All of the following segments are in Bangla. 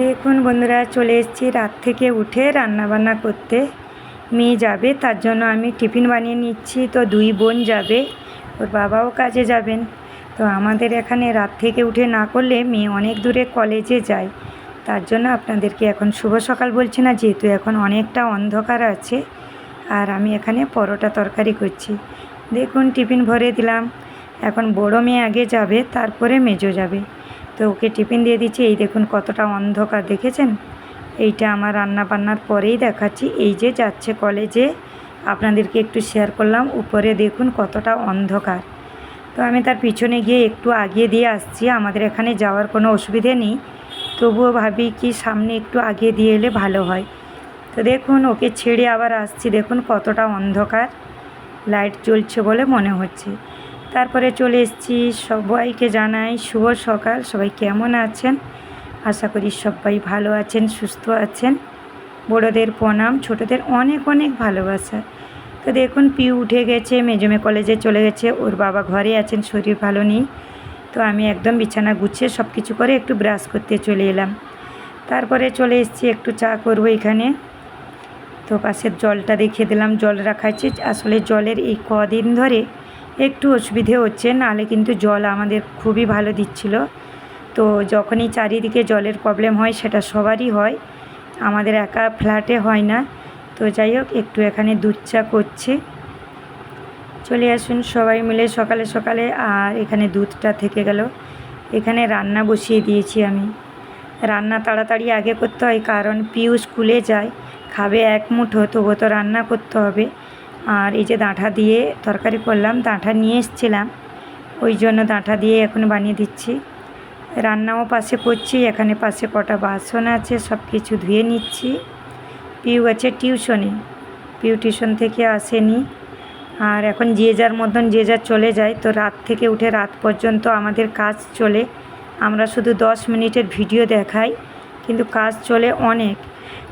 দেখুন বন্ধুরা, চলে এসেছি রাত থেকে উঠে রান্না বান্না করতে। মেয়ে যাবে, তার জন্য আমি টিফিন বানিয়ে নিচ্ছি। তো দুই বোন যাবে, ওর বাবাও কাজে যাবেন। তো আমাদের এখানে রাত থেকে উঠে না করলে মেয়ে অনেক দূরে কলেজে যায়। তার জন্য আপনাদেরকে এখন শুভ সকাল বলছি না, যেহেতু এখন অনেকটা অন্ধকার আছে। আর আমি এখানে পরোটা তরকারি করছি। দেখুন, টিফিন ভরে দিলাম। এখন বড় মেয়ে আগে যাবে, তারপরে মেজো যাবে। তো ওকে টিফিন দিয়ে দিচ্ছি, এই দেখুন কতটা অন্ধকার, দেখেছেন? এইটা আমার রান্না বান্নার পরেই দেখাচ্ছি। এই যে যাচ্ছে কলেজে, আপনাদেরকে একটু শেয়ার করলাম, উপরে দেখুন কতটা অন্ধকার। তো আমি তার পিছনে গিয়ে একটু আগিয়ে দিয়ে আসছি, আমাদের এখানে যাওয়ার কোনো অসুবিধে নেই। তবুও ভাবি কি সামনে একটু আগিয়ে দিয়ে এলে ভালো হয়। তো দেখুন, ওকে ছেড়ে আবার আসছি, দেখুন কতটা অন্ধকার। লাইট জ্বলছে বলে মনে হচ্ছে। তারপরে চলে এসেছি। সবাইকে জানাই শুভ সকাল। সবাই কেমন আছেন? আশা করি সবাই ভালো আছেন, সুস্থ আছেন। বড়োদের প্রণাম, ছোটোদের অনেক অনেক ভালোবাসা। তো দেখুন, পিউ উঠে গেছে, মেজমে কলেজে চলে গেছে। ওর বাবা ঘরে আছেন, শরীর ভালো নেই। তো আমি একদম বিছানা গুছিয়ে সব কিছু করে একটু ব্রাশ করতে চলে এলাম। তারপরে চলে এসেছি, একটু চা করব এখানে। তো পাশের জলটা দেখিয়ে দিলাম। জল রাখাচ্ছি আসলে জলের এই কদিন ধরে একটু অসুবিধে হচ্ছে নাহলে কিন্তু জল আমাদের খুবই ভালো দিচ্ছিল। তো যখনই চারিদিকে জলের প্রবলেম হয়, সেটা সবারই হয়। আমাদের একা ফ্ল্যাটে হয় না। তো যাই হোক, একটু এখানে দুধ চা করছি। চলে আসুন সবাই মিলে সকালে সকালে, আর এখানে দুধটা থেকে গেল। এখানে রান্না বসিয়ে দিয়েছি আমি। রান্না তাড়াতাড়ি আগে করতে হয়, কারণ পিউ স্কুলে যায়, খাবে এক মুঠো তবু তো রান্না করতে হবে। আর এই যে ডাঁটা দিয়ে তরকারি করলাম ডাঁটা নিয়ে এসছিলাম। ওই জন্য ডাঁটা দিয়ে এখন বানিয়ে দিচ্ছি। রান্নাও পাশে করছি, এখানে পাশে কটা বাসন আছে সব কিছু ধুয়ে নিচ্ছি। পিউ আছে টিউশনে, পিউ টিউশন থেকে আসেনি। আর এখন যে যার মতন যে যার চলে যায়, তো রাত থেকে উঠে রাত পর্যন্ত আমাদের কাজ চলে। আমরা শুধু দশ মিনিটের ভিডিও দেখাই, কিন্তু কাজ চলে অনেক।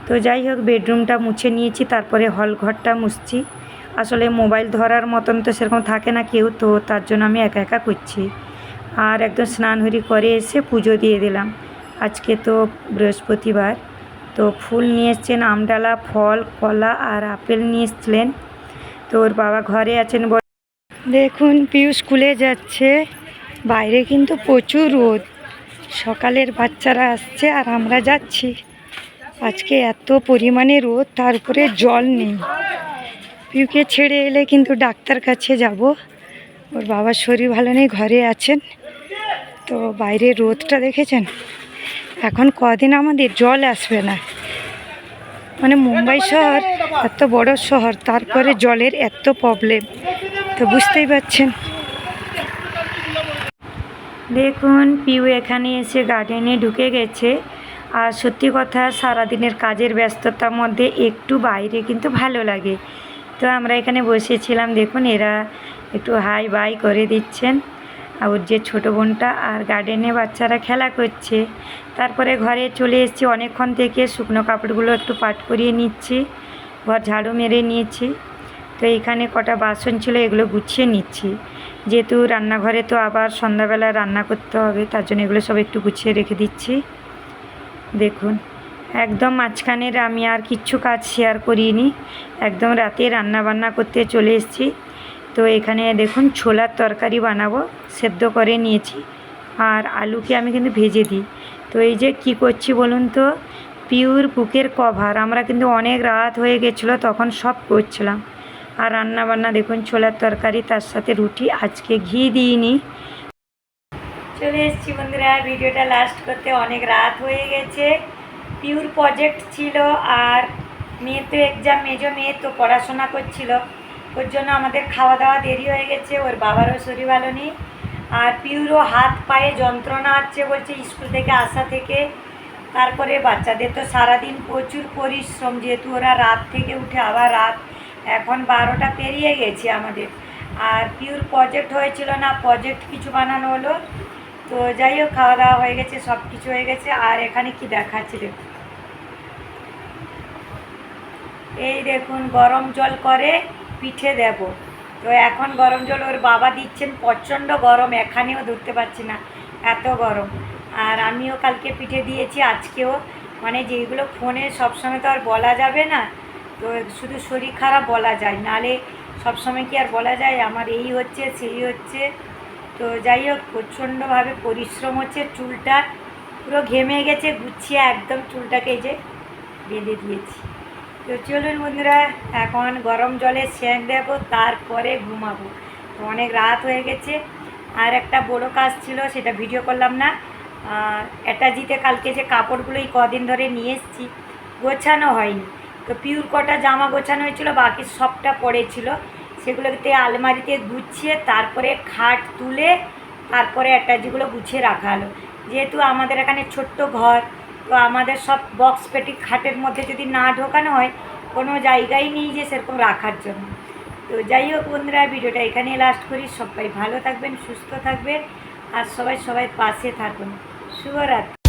তো যাই হোক, বেডরুমটা মুছে নিয়েছি, তারপরে হল ঘরটা মুছছি। আসলে মোবাইল ধরার মতন তো সেরকম থাকে না কেউ, তো তার জন্য আমি একা একা করছি। আর একদম স্নান হরি করে এসে পুজো দিয়ে দিলাম। আজকে তো বৃহস্পতিবার, তো ফুল নিয়ে এসছেন আমডালা, ফল, কলা আর আপেল নিয়ে এসছিলেন। তো ওর বাবা ঘরে আছেন দেখুন পিউ স্কুলে যাচ্ছে, বাইরে কিন্তু প্রচুর রোদ। সকালের বাচ্চারা আসছে আর আমরা যাচ্ছি। আজকে এত পরিমাণে রোদ, তার উপরে জল নেই। পিউকে ছেড়ে এলে কিন্তু ডাক্তার কাছে যাব। ওর বাবার শরীর ভালো নেই, ঘরে আছেন। তো বাইরে রোদটা দেখেছেন? এখন কদিন আমাদের জল আসবে না। মানে মুম্বাই শহর, এত বড় শহর, তারপরে জলের এত প্রবলেম তো বুঝতেই পারছেন। দেখুন, পিউ এখানে এসে গার্ডেনে ঢুকে গেছে। আর সত্যি কথা, সারাদিনের কাজের ব্যস্ততার মধ্যে একটু বাইরে কিন্তু ভালো লাগে। তো আমরা এখানে বসেছিলাম, দেখুন এরা একটু হাই বাই করে দিচ্ছেন। আর ওর যে ছোটো বোনটা আর গার্ডেনে বাচ্চারা খেলা করছে। তারপরে ঘরে চলে এসেছি, অনেকক্ষণ থেকে শুকনো কাপড়গুলো একটু পাট করিয়ে নিচ্ছি, ঘর ঝাড়ু মেরে নিয়েছি। তো এখানে কটা বাসন ছিল, এগুলো গুছিয়ে নিচ্ছি। যেহেতু রান্নাঘরে তো আবার সন্ধ্যাবেলা রান্না করতে হবে, তার জন্য এগুলো সব একটু গুছিয়ে রেখে দিচ্ছি। দেখুন। একদম মাঝখানের আমি আর কিচ্ছু কাজ শেয়ার করিনি। একদম রাতে রান্না বান্না করতে চলে এসেছি। তো এখানে দেখুন ছোলার তরকারি বানাবো, সেদ্ধ করে নিয়েছি। আর আলুকে আমি কিন্তু ভেজে দিই। তো এই যে কি করছি বলুন তো? পিওর বুকের কভার। আমরা কিন্তু অনেক রাত হয়ে গেছিল, তখন সব করছিলাম। আর রান্না বান্না দেখুন ছোলার তরকারি, তার সাথে রুটি। আজকে ঘি দিইনি। চলে এসেছি বন্ধুরা, ভিডিওটা লাস্ট করতে অনেক রাত হয়ে গেছে। পিওর প্রজেক্ট ছিল আর মেয়ে তো এক্সাম মেজো মেয়ে তো পড়াশোনা করছিল। ওর জন্য আমাদের খাওয়া দাওয়া দেরি হয়ে গেছে, ওর বাবারও শরীর ভালো নেই। আর পিউরও হাত পায়ে যন্ত্রণা হচ্ছে বলছে স্কুল থেকে আসা থেকে। তারপরে বাচ্চাদের তো সারাদিন প্রচুর পরিশ্রম, যেহেতু ওরা রাত থেকে উঠে আবার রাত এখন বারোটা পেরিয়ে গেছে আমাদের। আর পিওর প্রজেক্ট হয়েছিল না প্রজেক্ট কিছু বানানো হলো। তো যাই হোক, খাওয়া দাওয়া হয়ে গেছে সব কিছু হয়ে গেছে। আর এখানে কি দেখাচ্ছে দেখুন এই দেখুন, গরম জল করে পিঠে দেব। তো এখন গরম জল ওর বাবা দিচ্ছেন, প্রচণ্ড গরম, এখানেও ধরতে পারছি না, এত গরম। আর আমিও কালকে পিঠে দিয়েছি, আজকেও। মানে যেগুলো ফোনে সবসময় তো আর বলা যাবে না, তো শুধু শরীর খারাপ বলা যায়। নালে সবসময় কি আর বলা যায়, আমার এই হচ্ছে, সেই হচ্ছে। তো যাই হোক, প্রচণ্ডভাবে পরিশ্রম হচ্ছে, চুলটা পুরো ঘেমে গেছে, গুছিয়ে একদম চুলটাকে যে বেঁধে দিয়েছি। তো চলুন বন্ধুরা, এখন গরম জলে সেন দেবো, তারপরে ঘুমাবো। তো অনেক রাত হয়ে গেছে, আর একটা বড় কাজ ছিল, সেটা ভিডিও করলাম না। অ্যাটাজিতে কালকে যে কাপড়গুলো এই কদিন ধরে নিয়ে এসেছি, গোছানো হয়নি। তো পিউর কটা জামা গোছানো হয়েছিল, বাকি সবটা পড়েছিল। সেগুলোতে আলমারিতে গুছিয়ে তারপরে খাট তুলে তারপরে অ্যাটাজিগুলো গুছিয়ে রাখা হলো। যেহেতু আমাদের এখানে ছোট্ট ঘর, তো আমাদের সব বক্স পেটি খাটের মধ্যে যদি না ঢোকানো হয়, কোনো জায়গাই নেই যে সেরকম রাখার জন্য। তো যাই হোক বন্ধুরা, ভিডিওটা এখানেই লাস্ট করি। সবাই ভালো থাকবেন, সুস্থ থাকবেন, আর সবাই সবাই পাশে থাকুন। শুভরাত্রি।